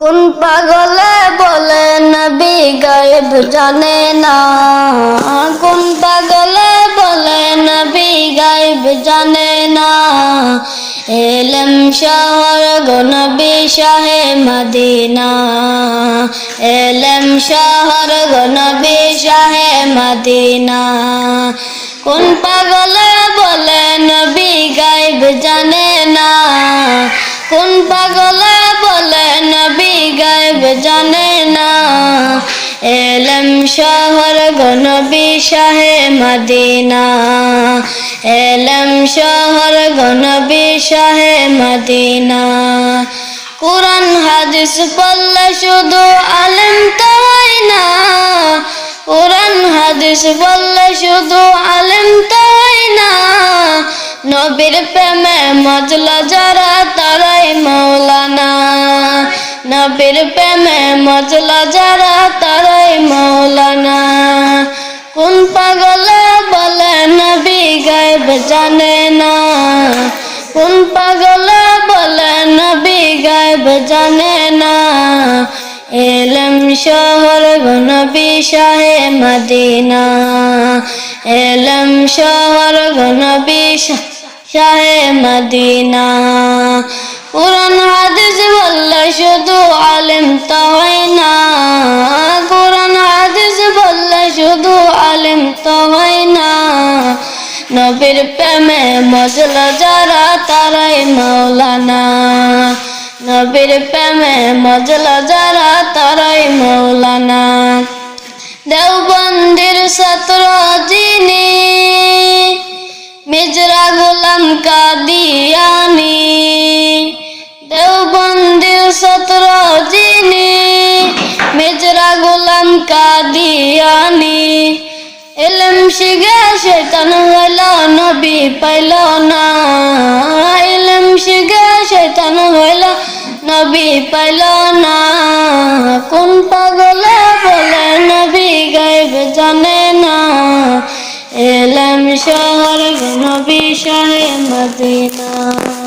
কোন পাগলে বলে নবী গায়েব জানে না? কোন পাগলে বলে নবী গায়েব জানে না? এলম শহর গো নবী শাহে মদিনা। এলম শহর গো নবী শাহে মদিনা। কোন পাগলে গায়েব জানে না। এলম শহর গনবী শাহে মদিনা। এলম শহর গনবী শাহে মদিনা। কোরআন, হাদিস বললে শুধু আলেম তো হয় না। কোরআন, হাদিস বললে শুধু আলেম তো হয় না। নবীর প্রেমে মজলা যারা, তারাই মৌলানা। নবীর প্রেমে মজলা যারা, তারাই মৌলানা। কোন পাগলে বলে নবী গায়েব জানে না। কোন পাগলে বলে নবী গায়েব জানে না। এলম শহর গনবী শাহে মদিনা। এলম শহর গনবী শাহে মদিনা। বললে শুধু আলেম তো হয় না। কোরআন, হাদিস বললে শুধু আলেম তো হয় না। নবীর প্রেমে মজলা যারা, তারাই মৌলানা নবীর প্রেমে মজলা যারা, তারাই মৌলানা দেওবন্দির সত্র যিনি মিজরা গোলাম কাদিয়ানি এলম শিগে শৈতান হইল নবী পাইল না। এলম শিগে শৈতান হইল নবী পাইল না। কোন পাগলে বলে, নবী গাইব জানে না। এলম শহর, নবী শাহে মদিনা।